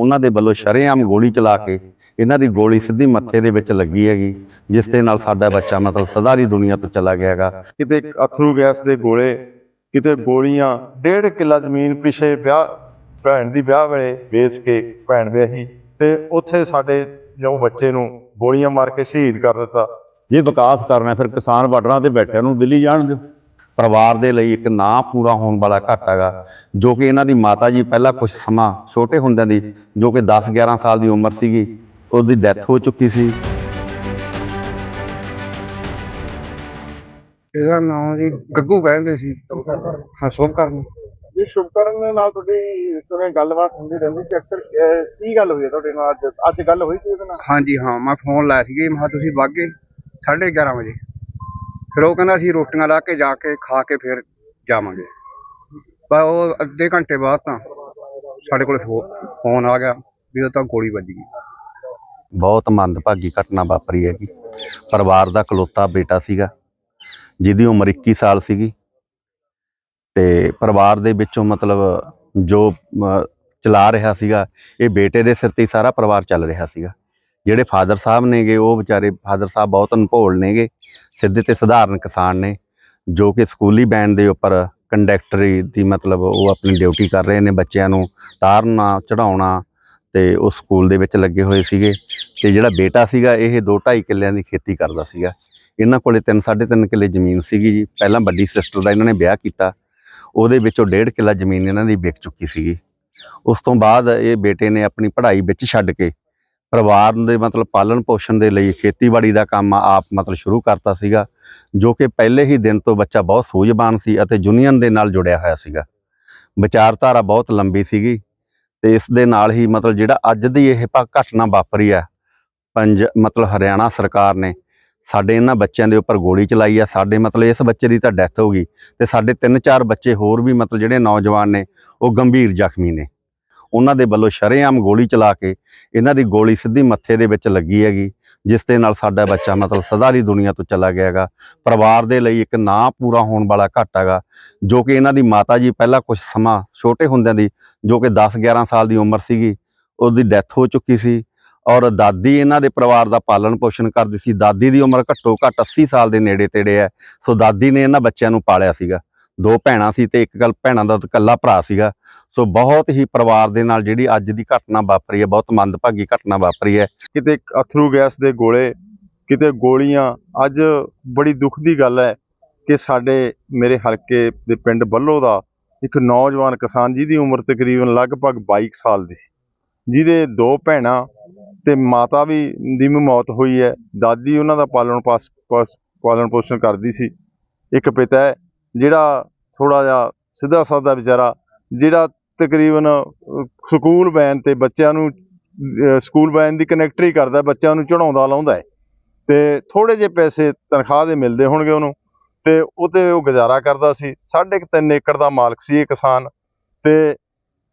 ਉਹਨਾਂ ਦੇ ਵੱਲੋਂ ਸ਼ਰੇਆਮ ਗੋਲੀ ਚਲਾ ਕੇ ਇਹਨਾਂ ਦੀ ਗੋਲੀ ਸਿੱਧੀ ਮੱਥੇ ਦੇ ਵਿੱਚ ਲੱਗੀ ਹੈਗੀ ਜਿਸ ਦੇ ਨਾਲ ਸਾਡਾ ਬੱਚਾ ਮਤਲਬ ਸਦਾ ਦੀ ਦੁਨੀਆ ਤੋਂ ਚਲਾ ਗਿਆ ਹੈਗਾ। ਕਿਤੇ ਅਥਰੂ ਗੈਸ ਦੇ ਗੋਲੇ ਕਿਤੇ ਗੋਲੀਆਂ ਡੇਢ ਕਿੱਲਾ ਜ਼ਮੀਨ ਪਿਛੇ ਵਿਆਹ ਭੈਣ ਦੀ ਵਿਆਹ ਵੇਲੇ ਵੇਚ ਕੇ ਭੈਣ ਵਿਆਹੀ ਤੇ ਉੱਥੇ ਸਾਡੇ ਜੋ ਬੱਚੇ ਨੂੰ ਗੋਲੀਆਂ ਮਾਰ ਕੇ ਸ਼ਹੀਦ ਕਰ ਦਿੱਤਾ। ਜੇ ਵਿਕਾਸ ਕਰਨਾ ਫਿਰ ਕਿਸਾਨ ਬਾਰਡਰਾਂ ਤੇ ਬੈਠਿਆਂ ਨੂੰ ਦਿੱਲੀ ਜਾਣ ਦਿਓ। ਪਰਿਵਾਰ ਦੇ ਲਈ ਇੱਕ ਨਾ ਪੂਰਾ ਹੋਣ ਵਾਲਾ ਘਾਟਾ ਹੈਗਾ ਜੋ ਕਿ ਇਹਨਾਂ ਦੀ ਮਾਤਾ ਜੀ ਪਹਿਲਾਂ ਕੁਝ ਸਮਾਂ ਛੋਟੇ ਹੁੰਦਿਆਂ ਦੀ ਜੋ ਕਿ 10 11 ਸਾਲ ਦੀ ਉਮਰ ਸੀਗੀ ਉਹਦੀ ਡੈਥ ਹੋ ਚੁੱਕੀ ਸੀ। ਇਹਦਾ ਨਾਮ ਜੀ ਗੱਗੂ ਕਹਿੰਦੇ ਸੀ। ਹਾਂ ਸ਼ੁਭ ਕਰਨ ਜੀ ਸ਼ੁਭਕਰਨ ਦੇ ਨਾਲ ਤੁਹਾਡੀ ਤੁਰੇ ਗੱਲਬਾਤ ਹੁੰਦੀ ਰਹਿੰਦੀ ਸੀ ਅਕਸਰ ਕੀ ਗੱਲ ਹੋਈ ਹੈ ਤੁਹਾਡੇ ਨਾਲ ਅੱਜ? ਅੱਜ ਗੱਲ ਹੋਈ ਸੀ ਉਹਦੇ ਨਾਲ? ਹਾਂਜੀ ਹਾਂ ਮੈਂ ਫੋਨ ਲਾਇਆ ਜੀ, ਮੈਂ ਕਿਹਾ ਤੁਸੀਂ ਵਾਗੇ 11:30 ਵਜੇ। ਫਿਰ ਉਹ ਕਹਿੰਦਾ ਅਸੀਂ ਰੋਟੀਆਂ ਲਾ ਕੇ ਜਾ ਕੇ ਖਾ ਕੇ ਫਿਰ ਜਾਵਾਂਗੇ। ਪਰ ਉਹ ਅੱਧੇ ਘੰਟੇ ਬਾਅਦ ਤਾਂ ਸਾਡੇ ਕੋਲ ਫੋਨ ਆ ਗਿਆ ਵੀ ਉਹ ਤਾਂ ਗੋਲੀ ਵੱਜ ਗਈ। ਬਹੁਤ ਮੰਦਭਾਗੀ ਘਟਨਾ ਵਾਪਰੀ ਹੈਗੀ। ਪਰਿਵਾਰ ਦਾ ਇਕਲੌਤਾ ਬੇਟਾ ਸੀਗਾ, ਜਿਹਦੀ ਉਮਰ 21 ਸਾਲ ਸੀਗੀ। ਤੇ ਪਰਿਵਾਰ ਦੇ ਵਿੱਚੋਂ ਮਤਲਬ ਜੋ ਚਲਾ ਰਿਹਾ ਸੀਗਾ, ਇਹ ਬੇਟੇ ਦੇ ਸਿਰ ਤੇ ਸਾਰਾ ਪਰਿਵਾਰ ਚੱਲ ਰਿਹਾ ਸੀਗਾ। ਜਿਹੜੇ ਫਾਦਰ ਸਾਹਿਬ ਨੇਗੇ, ਉਹ ਵਿਚਾਰੇ ਫਾਦਰ ਸਾਹਿਬ ਬਹੁਤ ਅਨਭੋਲ ਨੇਗੇ। ਸਿੱਧੇ ਤੇ ਸਧਾਰਨ ਕਿਸਾਨ ਨੇ, ਜੋ ਕਿ ਸਕੂਲੀ ਬੈਂਡ ਦੇ ਉੱਪਰ ਕੰਡਕਟਰੀ ਦੀ ਮਤਲਬ ਉਹ ਆਪਣੀ ਡਿਊਟੀ ਕਰ ਰਹੇ ਨੇ ਬੱਚਿਆਂ ਨੂੰ ਤਾਰਨਾ ਚੜਾਉਣਾ ਤੇ ਉਹ ਸਕੂਲ ਦੇ ਵਿੱਚ ਲੱਗੇ ਹੋਏ ਸੀਗੇ ਤੇ ਜਿਹੜਾ ਬੇਟਾ ਸੀਗਾ ਇਹ 2.5 ਕਿੱਲਿਆਂ ਦੀ ਖੇਤੀ ਕਰਦਾ ਸੀਗਾ। ਇਹਨਾਂ ਕੋਲੇ 3 3.5 ਕਿੱਲੇ ਜ਼ਮੀਨ ਸੀਗੀ ਜੀ। ਪਹਿਲਾਂ ਵੱਡੀ ਸਿਸਟਰ ਦਾ ਇਹਨਾਂ ਨੇ ਵਿਆਹ ਕੀਤਾ। ਉਹਦੇ ਵਿੱਚੋਂ 1.5 ਕਿੱਲਾ ਜ਼ਮੀਨ ਇਹਨਾਂ ਦੀ ਵਿਕ ਚੁੱਕੀ ਸੀਗੀ। ਉਸ ਤੋਂ ਬਾਅਦ ਇਹ ਬੇਟੇ ਨੇ ਆਪਣੀ ਪੜ੍ਹਾਈ ਵਿੱਚ ਛੱਡ ਕੇ ਪਰਿਵਾਰ ਦੇ ਮਤਲਬ ਪਾਲਣ ਪੋਸ਼ਣ ਦੇ ਲਈ ਖੇਤੀਬਾੜੀ ਦਾ ਕੰਮ ਆਪ ਮਤਲਬ ਸ਼ੁਰੂ ਕਰਤਾ ਸੀਗਾ, ਜੋ ਕਿ ਪਹਿਲੇ ਹੀ ਦਿਨ ਤੋਂ ਬੱਚਾ ਬਹੁਤ ਸੂਝਵਾਨ ਸੀ ਅਤੇ ਯੂਨੀਅਨ ਦੇ ਨਾਲ ਜੁੜਿਆ ਹੋਇਆ ਸੀਗਾ। ਵਿਚਾਰਧਾਰਾ ਬਹੁਤ ਲੰਬੀ ਸੀਗੀ ਤੇ ਇਸ ਦੇ ਨਾਲ ਹੀ ਮਤਲਬ ਜਿਹੜਾ ਅੱਜ ਦੀ ਇਹ ਪ- ਘਟਨਾ ਵਾਪਰੀ ਆ ਪੰਜ ਮਤਲਬ ਹਰਿਆਣਾ ਸਰਕਾਰ ਨੇ ਸਾਡੇ ਇਹਨਾਂ ਬੱਚਿਆਂ ਦੇ ਉੱਪਰ ਗੋਲੀ ਚਲਾਈ ਆ ਸਾਡੇ ਮਤਲਬ ਇਸ ਬੱਚੇ ਦੀ ਤਾਂ ਡੈਥ ਹੋ ਗਈ ਤੇ ਸਾਡੇ ਤਿੰਨ ਚਾਰ ਬੱਚੇ ਹੋਰ ਵੀ ਮਤਲਬ ਜਿਹੜੇ ਨੌਜਵਾਨ ਨੇ, ਉਹ ਗੰਭੀਰ ਜ਼ਖਮੀ ਨੇ। ਉਹਨਾਂ ਦੇ ਵੱਲੋਂ ਸ਼ਰੇਆਮ ਗੋਲੀ ਚਲਾ ਕੇ ਇਹਨਾਂ ਦੀ ਗੋਲੀ ਸਿੱਧੀ ਮੱਥੇ ਦੇ ਵਿੱਚ ਲੱਗੀ ਹੈਗੀ, ਜਿਸ ਦੇ ਨਾਲ ਸਾਡਾ ਬੱਚਾ ਮਤਲਬ ਸਦਾ ਦੀ ਦੁਨੀਆ ਤੋਂ ਚਲਾ ਗਿਆ ਹੈਗਾ। ਪਰਿਵਾਰ ਦੇ ਲਈ ਇੱਕ ਨਾ ਪੂਰਾ ਹੋਣ ਵਾਲਾ ਘਾਟ ਹੈਗਾ, ਜੋ ਕਿ ਇਹਨਾਂ ਦੀ ਮਾਤਾ ਜੀ ਪਹਿਲਾਂ ਕੁਝ ਸਮਾਂ ਛੋਟੇ ਹੁੰਦਿਆਂ ਦੀ, ਜੋ ਕਿ 10 11 ਸਾਲ ਦੀ ਉਮਰ ਸੀਗੀ, ਉਹਦੀ ਡੈਥ ਹੋ ਚੁੱਕੀ ਸੀ ਔਰ ਦਾਦੀ ਇਹਨਾਂ ਦੇ ਪਰਿਵਾਰ ਦਾ ਪਾਲਣ ਪੋਸ਼ਣ ਕਰਦੀ ਸੀ। ਦਾਦੀ ਦੀ ਉਮਰ ਘੱਟੋ ਘੱਟ 80 ਸਾਲ ਦੇ ਨੇੜੇ ਤੇੜੇ ਹੈ, ਸੋ ਦਾਦੀ ਨੇ ਇਹਨਾਂ ਬੱਚਿਆਂ ਨੂੰ ਪਾਲਿਆ ਸੀਗਾ। ਦੋ ਭੈਣਾਂ ਸੀ ਤੇ ਇੱਕ ਗੱਲ ਭੈਣਾਂ ਦਾ ਇਕੱਲਾ ਭਰਾ ਸੀਗਾ। ਸੋ ਬਹੁਤ ਹੀ ਪਰਿਵਾਰ ਦੇ ਨਾਲ ਜਿਹੜੀ ਅੱਜ ਦੀ ਘਟਨਾ ਵਾਪਰੀ ਹੈ, ਬਹੁਤ ਮੰਦਭਾਗੀ ਘਟਨਾ ਵਾਪਰੀ ਹੈ। ਕਿਤੇ ਅਥਰੂ ਗੈਸ ਦੇ ਗੋਲੇ, ਕਿਤੇ ਗੋਲੀਆਂ, ਅੱਜ ਬੜੀ ਦੁੱਖ ਦੀ ਗੱਲ ਹੈ ਕਿ ਸਾਡੇ ਮੇਰੇ ਹਲਕੇ ਦੇ ਪਿੰਡ ਬੱਲੋ ਦਾ ਇੱਕ ਨੌਜਵਾਨ ਕਿਸਾਨ ਜਿਹਦੀ ਉਮਰ ਤਕਰੀਬਨ ਲਗਭਗ 22 ਸਾਲ ਦੀ ਸੀ। ਜਿਹਦੇ ਦੋ ਭੈਣਾਂ ਤੇ ਮਾਤਾ ਵੀ ਦੀ ਵੀ ਮੌਤ ਹੋਈ ਹੈ। ਦਾਦੀ ਉਹਨਾਂ ਦਾ ਪਾਲਣ ਪਾਸ- ਪਾਲਣ ਪੋਸ਼ਣ ਕਰਦੀ ਸੀ। ਇੱਕ ਪਿਤਾ ਹੈ ਜਿਹੜਾ ਥੋੜਾ ਜਿਹਾ ਸਿੱਧਾ ਸਾਦਾ ਵਿਚਾਰਾ, ਜਿਹੜਾ ਤਕਰੀਬਨ ਸਕੂਲ ਵੈਨ ਤੇ ਬੱਚਿਆਂ ਨੂੰ ਸਕੂਲ ਵੈਨ ਦੀ ਕਨੈਕਟਰੀ ਕਰਦਾ, ਬੱਚਿਆਂ ਨੂੰ ਚੜਾਉਂਦਾ ਲਾਉਂਦਾ ਹੈ। ਤੇ ਥੋੜੇ ਜਿਹੇ ਪੈਸੇ ਤਨਖਾਹ ਦੇ ਮਿਲਦੇ ਹੋਣਗੇ ਉਹਨੂੰ। ਤੇ ਉਹ ਤੇ ਉਹ ਗੁਜ਼ਾਰਾ ਕਰਦਾ ਸੀ। ਸਾਢੇ ਕੁ ਤਿੰਨ ਏਕੜ ਦਾ ਮਾਲਕ ਸੀ ਇਹ ਕਿਸਾਨ। ਤੇ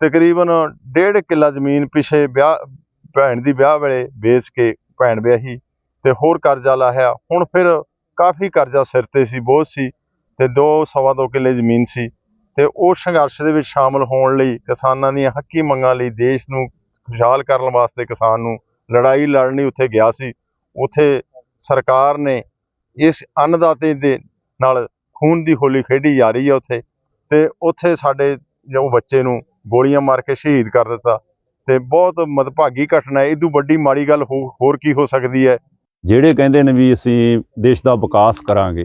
ਤਕਰੀਬਨ ਡੇਢ ਕਿੱਲਾ ਜ਼ਮੀਨ ਪਿਛੇ ਵਿਆਹ, ਭੈਣ ਦੀ ਵਿਆਹ ਵੇਲੇ ਵੇਚ ਕੇ ਭੈਣ ਵਿਆਹੀ। ਤੇ ਹੋਰ ਕਰਜ਼ਾ ਲਾਇਆ। ਹੁਣ ਫਿਰ ਕਾਫੀ ਕਰਜ਼ਾ ਸਿਰ ਤੇ ਸੀ, ਬੋਝ ਸੀ। ਤੇ ਦੋ ਸਵਾ ਦੋ ਕਿੱਲੇ ਜ਼ਮੀਨ ਸੀ ਤੇ ਉਹ ਸੰਘਰਸ਼ ਦੇ ਵਿੱਚ ਸ਼ਾਮਲ ਹੋਣ ਲਈ ਕਿਸਾਨਾਂ ਦੀਆਂ ਹੱਕੀ ਮੰਗਾਂ ਲਈ ਦੇਸ਼ ਨੂੰ ਖੁਸ਼ਹਾਲ ਕਰਨ ਵਾਸਤੇ ਕਿਸਾਨ ਨੂੰ ਲੜਾਈ ਲੜਨੀ ਉੱਥੇ ਗਿਆ ਸੀ। ਉੱਥੇ ਸਰਕਾਰ ਨੇ ਇਸ ਅੰਨਦਾਤੇ ਦੇ ਨਾਲ ਖੂਨ ਦੀ ਹੋਲੀ ਖੇਡੀ ਜਾ ਰਹੀ ਹੈ ਉੱਥੇ ਤੇ ਉੱਥੇ ਸਾਡੇ ਜੋ ਬੱਚੇ ਨੂੰ ਗੋਲੀਆਂ ਮਾਰ ਕੇ ਸ਼ਹੀਦ ਕਰ ਦਿੱਤਾ ਤੇ ਬਹੁਤ ਮਦਭਾਗੀ ਘਟਨਾ ਹੈ। ਇਦੋਂ ਵੱਡੀ ਮਾੜੀ ਗੱਲ ਹੋ- ਹੋਰ ਕੀ ਹੋ ਸਕਦੀ ਹੈ? ਜਿਹੜੇ ਕਹਿੰਦੇ ਨੇ ਵੀ ਅਸੀਂ ਦੇਸ਼ ਦਾ ਵਿਕਾਸ ਕਰਾਂਗੇ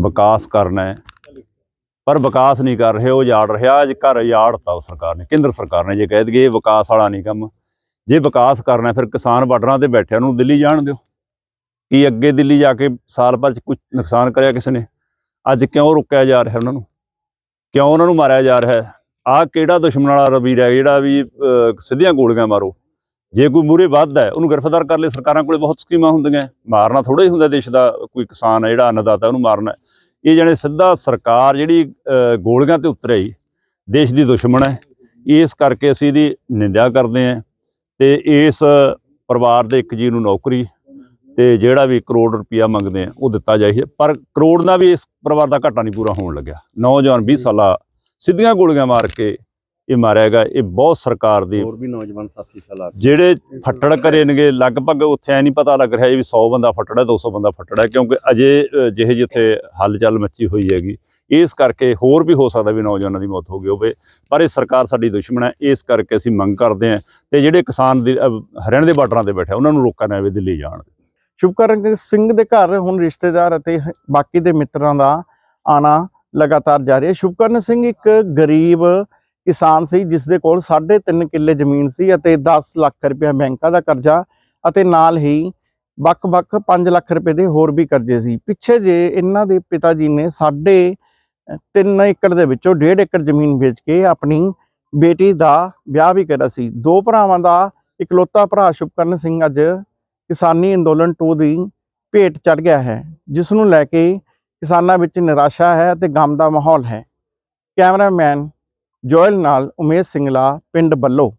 ਵਿਕਾਸ ਕਰਨਾ ਹੈ। ਪਰ ਵਿਕਾਸ ਨਹੀਂ ਕਰ ਰਹੇ, ਉਹ ਉਜਾੜ ਰਿਹਾ ਅੱਜ ਘਰ ਉਜਾੜਤਾ ਉਹ ਸਰਕਾਰ ਨੇ, ਕੇਂਦਰ ਸਰਕਾਰ ਨੇ ਜੇ ਕਹਿ ਦਈਏ ਵਿਕਾਸ ਵਾਲਾ ਨਹੀਂ ਕੰਮ। ਜੇ ਵਿਕਾਸ ਕਰਨਾ ਫਿਰ ਕਿਸਾਨ ਬਾਰਡਰਾਂ ਤੇ ਬੈਠਿਆਂ ਨੂੰ ਦਿੱਲੀ ਜਾਣ ਦਿਓ। ਕੀ ਅੱਗੇ ਦਿੱਲੀ ਜਾ ਕੇ ਸਾਲ ਭਰ ਚ ਕੁਝ ਨੁਕਸਾਨ ਕਰਿਆ ਕਿਸੇ ਨੇ? ਅੱਜ ਕਿਉਂ ਰੁਕਿਆ ਜਾ ਰਿਹਾ ਉਹਨਾਂ ਨੂੰ? ਕਿਉਂ ਉਹਨਾਂ ਨੂੰ ਮਾਰਿਆ ਜਾ ਰਿਹਾ ਹੈ? ਆਹ ਕਿਹੜਾ ਦੁਸ਼ਮਣ ਵਾਲਾ ਰਵੀਰ ਹੈ ਜਿਹੜਾ ਵੀ ਸਿੱਧੀਆਂ ਗੋਲੀਆਂ ਮਾਰੋ। ਜੇ ਕੋਈ ਮੂਰੇ ਵੱਧਦਾ ਉਹਨੂੰ ਗ੍ਰਿਫਤਾਰ ਕਰ ਲੈ ਸਰਕਾਰਾਂ ਕੋਲੇ ਬਹੁਤ ਸਕੀਮਾਂ ਹੁੰਦੀਆਂ ਮਾਰਨਾ ਥੋੜਾ ਹੀ ਹੁੰਦਾ ਦੇਸ਼ ਦਾ, ਕੋਈ ਕਿਸਾਨ ਹੈ, ਜਿਹੜਾ ਅੰਨਦਾਤਾ, ਉਹਨੂੰ ਮਾਰਨਾ ਇਹ ਜਣੇ ਸਿੱਧਾ ਸਰਕਾਰ ਜਿਹੜੀ ਗੋਲੀਆਂ ਤੇ ਉਤਰ ਆਈ ਦੇਸ਼ ਦੀ ਦੁਸ਼ਮਣ ਹੈ। ਇਸ ਕਰਕੇ ਅਸੀਂ ਇਹਦੀ ਨਿੰਦਿਆ ਕਰਦੇ ਹਾਂ ਤੇ ਇਸ ਪਰਿਵਾਰ ਦੇ ਇੱਕ ਜੀ ਨੂੰ ਨੌਕਰੀ ਤੇ ਜਿਹੜਾ ਵੀ ਕਰੋੜ ਰੁਪਇਆ ਮੰਗਦੇ ਆ ਉਹ ਦਿੱਤਾ ਜਾਈਏ ਪਰ ਕਰੋੜ ਦਾ ਵੀ ਇਸ ਪਰਿਵਾਰ ਦਾ ਘਾਟਾ ਨਹੀਂ ਪੂਰਾ ਹੋਣ ਲੱਗਿਆ। ਨੌਜਵਾਨ 20 ਸਾਲਾ ਸਿੱਧੀਆਂ ਗੋਲੀਆਂ ਮਾਰ ਕੇ ਇਹ ਮਾਰਿਆ ਗਿਆ। ਇਹ ਬਹੁਤ ਸਰਕਾਰ ਦੀ ਹੋਰ ਵੀ ਨੌਜਵਾਨ ਸਾਥੀ ਸਲਾਹ ਜਿਹੜੇ ਫੱਟੜ ਕਰੇਨਗੇ ਲਗਭਗ ਉੱਥੇ ਐ ਨਹੀਂ ਪਤਾ ਲੱਗ ਰਿਹਾ ਵੀ 100 ਬੰਦਾ ਫੱਟੜ ਹੈ 200 ਬੰਦਾ ਫੱਟੜ ਕਿਉਂਕਿ ਅਜੇ ਜਿਹੇ ਜਿੱਥੇ ਹਲਚਲ ਮੱਚੀ ਹੋਈ ਹੈਗੀ। ਇਸ ਕਰਕੇ ਹੋਰ ਵੀ ਹੋ ਸਕਦਾ ਵੀ ਨੌਜਵਾਨਾਂ ਦੀ ਮੌਤ ਹੋ ਗਈ ਹੋਵੇ ਪਰ ਇਹ ਸਰਕਾਰ ਸਾਡੀ ਦੁਸ਼ਮਣ ਹੈ। ਇਸ ਕਰਕੇ ਅਸੀਂ ਮੰਗ ਕਰਦੇ ਹਾਂ ਤੇ ਜਿਹੜੇ ਕਿਸਾਨ ਦੀ- ਹਰਿਆਣਾ ਦੇ ਬਾਰਡਰਾਂ ਤੇ ਬੈਠੇ ਉਹਨਾਂ ਨੂੰ ਰੋਕਣਾ ਜਾਵੇ ਦਿੱਲੀ ਜਾਣ ਸ਼ੁਭਕਰਨ ਸਿੰਘ ਦੇ ਘਰ ਹੁਣ ਰਿਸ਼ਤੇਦਾਰ ਅਤੇ ਬਾਕੀ ਦੇ ਮਿੱਤਰਾਂ ਦਾ ਆਣਾ ਲਗਾਤਾਰ ਜਾਰੀ ਹੈ। ਸ਼ੁਭਕਰਨ ਸਿੰਘ ਇੱਕ ਗਰੀਬ ਕਿਸਾਨ ਸੀ ਜਿਸ ਦੇ ਕੋਲ 3.5 ਕਿੱਲੇ ਜ਼ਮੀਨ ਸੀ ਅਤੇ 10 ਲੱਖ ਰੁਪਏ ਬੈਂਕਾਂ ਦਾ ਕਰਜ਼ਾ ਅਤੇ ਨਾਲ ਹੀ ਵੱਖ-ਵੱਖ 5 ਲੱਖ ਰੁਪਏ ਦੇ ਹੋਰ ਵੀ ਕਰਜ਼ੇ ਸੀ। ਪਿੱਛੇ ਜੇ ਇਹਨਾਂ ਦੇ ਪਿਤਾ ਜੀ ਨੇ ਸਾਢੇ 3 ਏਕੜ ਦੇ ਵਿੱਚੋਂ 1.5 ਏਕੜ ਜ਼ਮੀਨ ਵੇਚ ਕੇ ਆਪਣੀ ਬੇਟੀ ਦਾ ਵਿਆਹ ਵੀ ਕਰਿਆ ਸੀ। ਦੋ ਭਰਾਵਾਂ ਦਾ ਇਕਲੌਤਾ ਭਰਾ ਸ਼ੁਭਕਰਨ ਸਿੰਘ ਅੱਜ ਕਿਸਾਨੀ ਅੰਦੋਲਨ 2 ਦੀ ਭੇਟ ਚੜ ਗਿਆ ਹੈ, ਜਿਸ ਨੂੰ ਲੈ ਕੇ ਕਿਸਾਨਾਂ ਵਿੱਚ ਨਿਰਾਸ਼ਾ ਹੈ ਅਤੇ ਗਮ ਦਾ ਮਾਹੌਲ ਹੈ। ਕੈਮਰਾਮੈਨ ਜੋਇਲ ਨਾਲ ਉਮੇਸ਼ ਸਿੰਗਲਾ ਪਿੰਡ ਬੱਲੋ।